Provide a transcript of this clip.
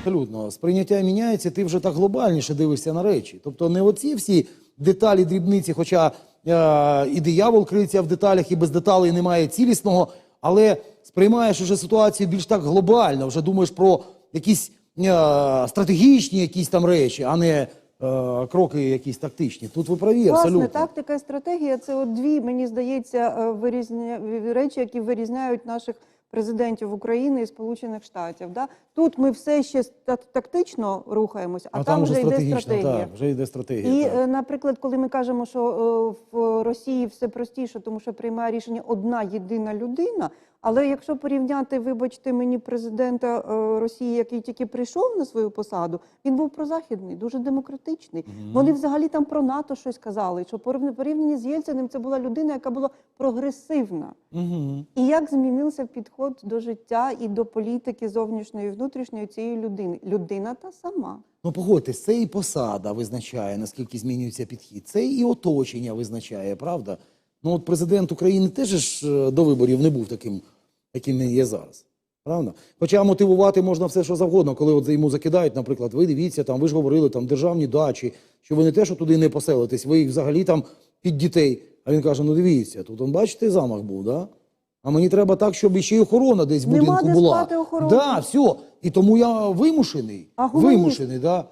абсолютно. Сприйняття міняється, ти вже так глобальніше дивишся на речі. Тобто не оці всі деталі, дрібниці, хоча е, і диявол криється в деталях, і без деталей немає цілісного, але сприймаєш уже ситуацію більш так глобально, вже думаєш про якісь е, стратегічні якісь там речі, а не е, кроки якісь тактичні. Тут ви праві, абсолютно. Власне, тактика і стратегія це от дві, мені здається, е, вирізня... речі, які вирізняють наших президентів України і Сполучених Штатів. Да? Тут ми все ще тактично рухаємося, а, там, вже йде стратегія. Так, вже йде стратегія. І, так. е, наприклад, коли ми кажемо, що е, в Росії все простіше, тому що приймає рішення одна єдина людина. Але якщо порівняти, вибачте мені, президента е, Росії, який тільки прийшов на свою посаду, він був прозахідний, дуже демократичний. Вони взагалі там про НАТО щось казали. Що порівня- порівняні з Єльциним, це була людина, яка була прогресивна. Угу. І як змінився підход до життя і до політики зовнішньої і внутрішньої цієї людини? Людина та сама. Ну, погодьтесь, це і посада визначає, наскільки змінюється підхід. Це і оточення визначає, правда? Ну, от президент України теж ж е, до виборів не був таким, яким він є зараз. Правда? Хоча мотивувати можна все, що завгодно, коли от йому закидають, наприклад, ви дивіться, там ви ж говорили, там державні дачі, що ви не те, що туди не поселитесь, ви їх взагалі там під дітей. А він каже: ну дивіться, тут он, бачите, замах був, да? А мені треба так, щоб ще й охорона десь в Нема будинку де була. спати охорони. Да, все. І тому я вимушений. А гуманіст? вимушений, да.